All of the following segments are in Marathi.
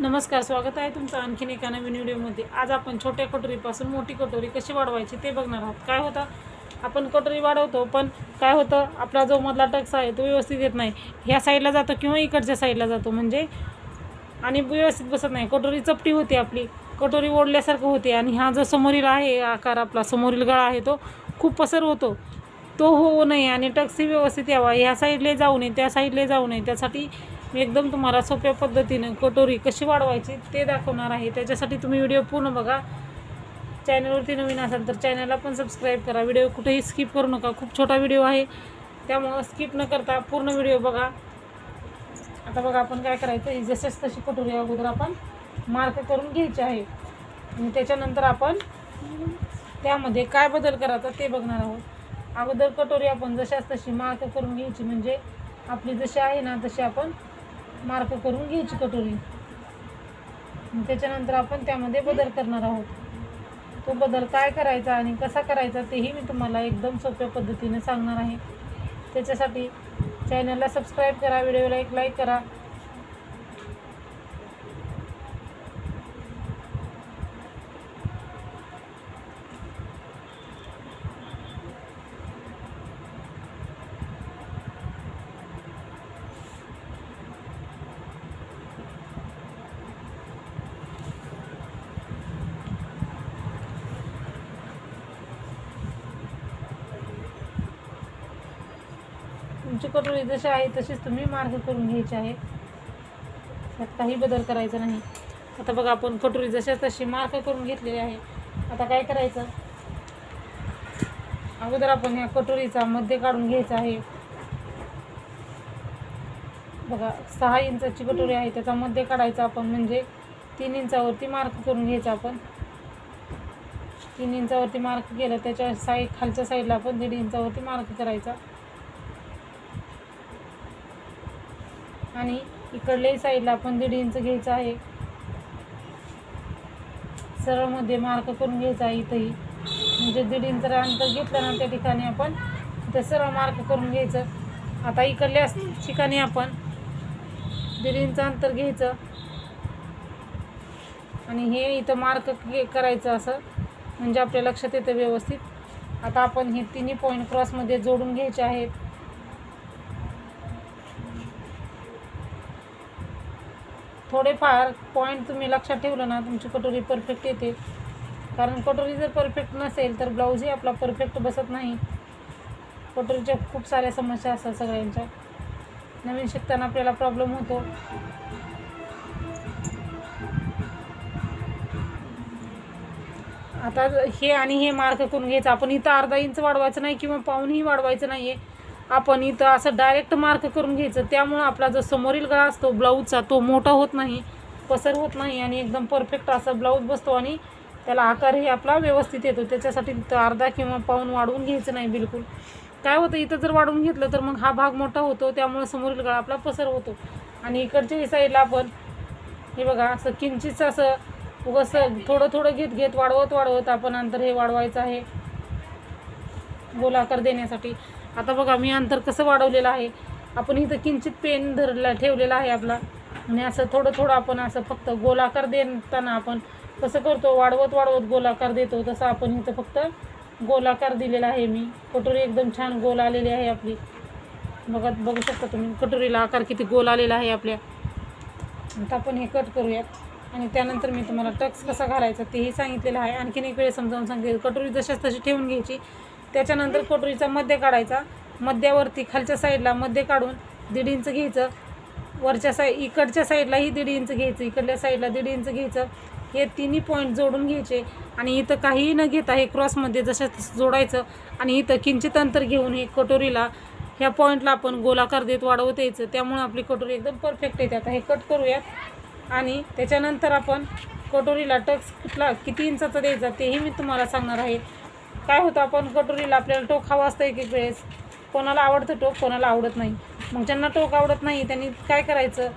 नमस्कार स्वागत आहे तुमचं आणखीन एका नवीन व्हिडिओमध्ये. आज आपण छोट्या कटोरीपासून मोठी कटोरी कशी वाढवायची ते बघणार आहोत. काय होतं? आपण कटोरी वाढवतो पण काय होतं? आपला जो मधला टक्स आहे तो व्यवस्थित येत नाही. ह्या साईडला जातो किंवा इकडच्या साईडला जातो. म्हणजे आणि व्यवस्थित बसत नाही. कटोरी चपटी होते आपली. कटोरी ओढल्यासारखं होते. आणि हा जो समोरील आहे आकार आपला समोरील गळा आहे तो खूप पसर होतो. तो होऊ नये आणि टक्सही व्यवस्थित यावा. ह्या साईडला जाऊ नये त्या साईडला जाऊ नये. त्यासाठी एकदम तुम्हाला सोप्या पद्धतीनं कटोरी कशी वाढवायची ते दाखवणार आहे. त्याच्यासाठी तुम्ही व्हिडिओ पूर्ण बघा. चॅनलवरती नवीन असाल तर चॅनलला पण सबस्क्राईब करा. व्हिडिओ कुठेही स्किप करू नका. खूप छोटा व्हिडिओ आहे. त्यामुळं स्किप न करता पूर्ण व्हिडिओ बघा. आता बघा आपण काय करायचं? ही जशीच तशी कटोरी अगोदर आपण मार्क करून घ्यायची आहे. आणि त्याच्यानंतर आपण त्यामध्ये काय बदल करायचा ते बघणार आहोत. अगोदर कटोरी आपण जशाच तशी मार्क करून घ्यायची. म्हणजे आपली जशी आहे ना तशी आपण मार्क करून घ्यायची कटोरी. त्याच्यानंतर आपण त्यामध्ये बदल करणार आहोत. तो बदल काय करायचा आणि कसा करायचा तेही मी तुम्हाला एकदम सोप्या पद्धतीने सांगणार आहे. त्याच्यासाठी चॅनलला सबस्क्राईब करा व्हिडिओला एक लाईक करा. तुमची कटोरी जशी आहे तशीच तुम्ही मार्क करून घ्यायची आहे त्यात काही बदल करायचा नाही. आता बघा आपण कटोरी जशा तशी मार्क करून घेतलेली आहे. आता काय करायचं? अगोदर आपण या कटोरीचा मध्य काढून घ्यायचा आहे. बघा सहा इंचाची कटोरी आहे. त्याचा मध्य काढायचा आपण म्हणजे तीन इंचावरती मार्क करून घ्यायचा आपण. तीन इंचावरती मार्क केलं त्याच्या साईड खालच्या साईडला आपण दीड इंचावरती मार्क करायचा. आणि इकडल्याही साईडला आपण दीड इंच घ्यायचं आहे. सरळमध्ये मार्क करून घ्यायचा आहे इथंही. म्हणजे दीड इंच अंतर घेतलं ना त्या ठिकाणी आपण इथं सरळ मार्क करून घ्यायचं. आता इकडल्या ठिकाणी आपण दीड इंच अंतर घ्यायचं. आणि हे इथं मार्क करायचं असं म्हणजे आपल्या लक्षात येतं व्यवस्थित. आता आपण हे तिन्ही पॉईंट क्रॉसमध्ये जोडून घ्यायचे आहेत. थोडेफार पॉईंट तुम्ही लक्षात ठेवलं ना तुमची कटोरी परफेक्ट येते. कारण कटोरी जर परफेक्ट नसेल तर ब्लाऊजही आपला परफेक्ट बसत नाही. कटोरीच्या खूप साऱ्या समस्या असतात सगळ्यांच्या. नवीन शिकताना आपल्याला प्रॉब्लेम होतो. आता हे आणि हे मार्क करून घ्यायचं. आपण इथं अर्धा इंच वाढवायचं नाही किंवा पाऊनही वाढवायचं नाही आहे आपण इथं असं डायरेक्ट मार्क करून घ्यायचं. त्यामुळं आपला जो समोरील गळा असतो ब्लाऊजचा तो मोठा होत नाही पसर होत नाही आणि एकदम परफेक्ट असा ब्लाऊज बसतो आणि त्याला आकारही आपला व्यवस्थित येतो. त्याच्यासाठी तिथं अर्धा किंवा पाऊन वाढवून घ्यायचं नाही बिलकुल. काय होतं इथं जर वाढवून घेतलं तर मग हा भाग मोठा होतो त्यामुळे समोरील गळा आपला पसर होतो. आणि इकडच्या साईडला आपण हे बघा असं किंचित असं उगस थोडं थोडं घेत घेत वाढवत वाढवत आपण अंतर हे वाढवायचं आहे. गोलाकार देण्यासाठी. आता बघा मी अंतर कसं वाढवलेलं आहे? आपण इथं किंचित पेन धरला ठेवलेला आहे आपला. आणि असं थोडं थोडं आपण असं फक्त गोलाकार देताना आपण कसं करतो वाढवत वाढवत गोलाकार देतो तसं आपण इथं फक्त गोलाकार दिलेला आहे मी. कटोरी एकदम छान गोल आलेली आहे आपली. बघत बघू शकता तुम्ही कटोरीला आकार किती गोल आलेला आहे आपल्या. आता आपण हे कट करूयात. आणि त्यानंतर मी तुम्हाला टक्स कसा घालायचा तेही सांगितलेलं आहे. आणखीन एक वेळ समजावून सांगते कटोरी जशाच तशी ठेवून घ्यायची. त्याच्यानंतर कटोरीचा मध्य काढायचा. मध्यावरती खालच्या साईडला मध्य काढून दीड इंच घ्यायचं. वरच्या साई इकडच्या साईडलाही दीड इंच घ्यायचं. इकडल्या साईडला दीड इंच घ्यायचं. हे तिन्ही पॉईंट जोडून घ्यायचे. आणि इथं काहीही न घेता हे क्रॉसमध्ये जशा जोडायचं. आणि इथं किंचित अंतर घेऊन हे कटोरीला ह्या पॉईंटला आपण गोलाकार देत वाढवत यायचं. त्यामुळे आपली कटोरी एकदम परफेक्ट येते. आता हे कट करूयात. आणि त्याच्यानंतर आपण कटोरीला टक्स कुठला किती इंचाचा द्यायचा तेही मी तुम्हाला सांगणार आहे. काय होतं आपण कटोरीला आपल्याला टोक हवा असतं एक एक वेळेस. कोणाला आवडतं टोक कोणाला आवडत नाही. मग ज्यांना टोक आवडत नाही त्यांनी काय करायचं?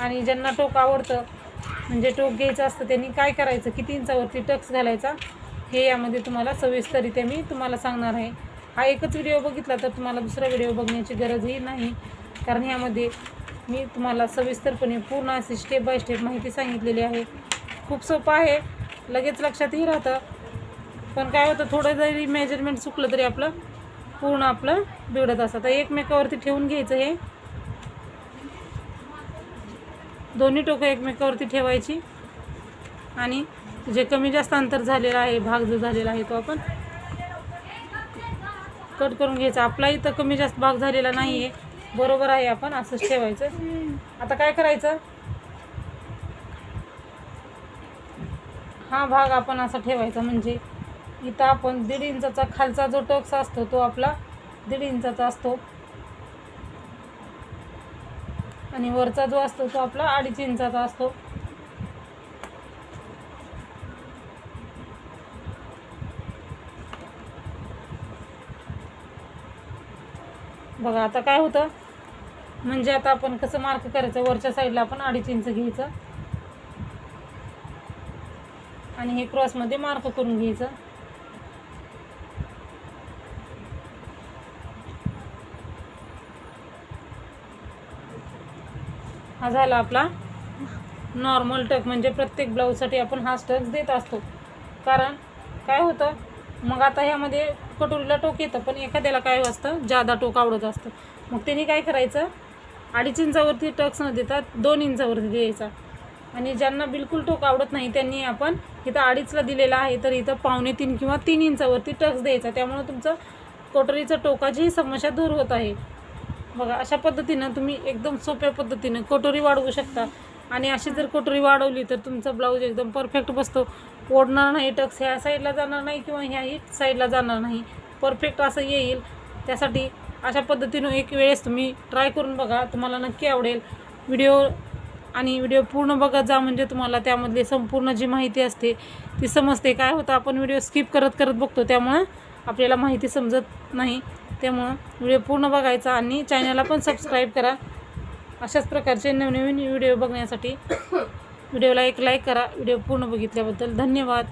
आणि ज्यांना टोक आवडतं म्हणजे टोक घ्यायचं असतं त्यांनी काय करायचं? किती इंचावरती टक्स घालायचा? हे यामध्ये तुम्हाला सविस्तरित्या मी तुम्हाला सांगणार आहे. हा एकच व्हिडिओ बघितला तर तुम्हाला दुसरा व्हिडिओ बघण्याची गरजही नाही. कारण ह्यामध्ये मी तुम्हाला सविस्तरपणे पूर्ण अशी स्टेप बाय स्टेप माहिती सांगितलेली आहे. खूप सोपं आहे. लगेच लक्षातही राहतं. पण काय होतं थोडं जरी मेजरमेंट चुकलं तरी आपलं पूर्ण आपलं बिघडत असतं. तर एकमेकावरती ठेवून घ्यायचं हे. दोन्ही टोकं एकमेकावरती ठेवायची. आणि जे कमी जास्त अंतर झालेलं आहे भाग जो झालेला आहे तो आपण कट करून घ्यायचा. आपलाही तर कमी जास्त भाग झालेला नाही आहे बरोबर आहे आपण असंच ठेवायचं. आता काय करायचं? हा भाग आपण असा ठेवायचा म्हणजे इथं आपण दीड इंचाचा खालचा जो टक्स असतो तो आपला दीड इंचाचा असतो. आणि वरचा जो असतो तो आपला अडीच इंचाचा असतो. बघा आता काय होतं? म्हणजे आता आपण कसं मार्क करायचं? वरच्या साईडला आपण अडीच इंच घ्यायचं. आणि हे क्रॉसमध्ये मार्क करून घ्यायचं. हा झाला आपला नॉर्मल टक म्हणजे प्रत्येक ब्लाऊजसाठी आपण हा टक देत असतो. कारण काय होतं मग आता ह्यामध्ये कटोरीला टोक येतं पण एखाद्याला काय असतं जादा टोक आवडत असतं. मग त्यांनी काय करायचं अडीच इंचावरती टक्स न देता दोन इंचावरती द्यायचा. आणि ज्यांना बिलकुल टोक आवडत नाही त्यांनी आपण इथं अडीचला दिलेला आहे तर इथं पावणे तीन किंवा तीन इंचावरती टक्स द्यायचा. त्यामुळं तुमचं कटोरीचं टोकाचीही समस्या दूर होत आहे. बघा अशा पद्धतीनं तुम्ही एकदम सोप्या पद्धतीनं कटोरी वाढवू शकता. आणि अशी जर कटोरी वाढवली तर तुमचा ब्लाऊज एकदम परफेक्ट बसतो. ओढणार नाही टक्स ह्या साईडला जाणार नाही किंवा ह्याही साईडला जाणार नाही. परफेक्ट असं येईल. त्यासाठी अशा पद्धतीनं एक वेळेस तुम्ही ट्राय करून बघा. तुम्हाला नक्की आवडेल. व्हिडिओ आणि व्हिडिओ पूर्ण बघत जा म्हणजे तुम्हाला त्यामधली संपूर्ण जी माहिती असते ती समजते. काय होतं आपण व्हिडिओ स्किप करत करत बघतो. त्यामुळं आपल्याला माहिती समजत नाही त्यामुळं व्हिडिओ पूर्ण बघायचा आणि चॅनलला पण सबस्क्राईब करा. अशाच प्रकारचे नवनवीन व्हिडिओ बघण्यासाठी व्हिडिओला एक लाईक करा. व्हिडिओ पूर्ण बघितल्याबद्दल धन्यवाद.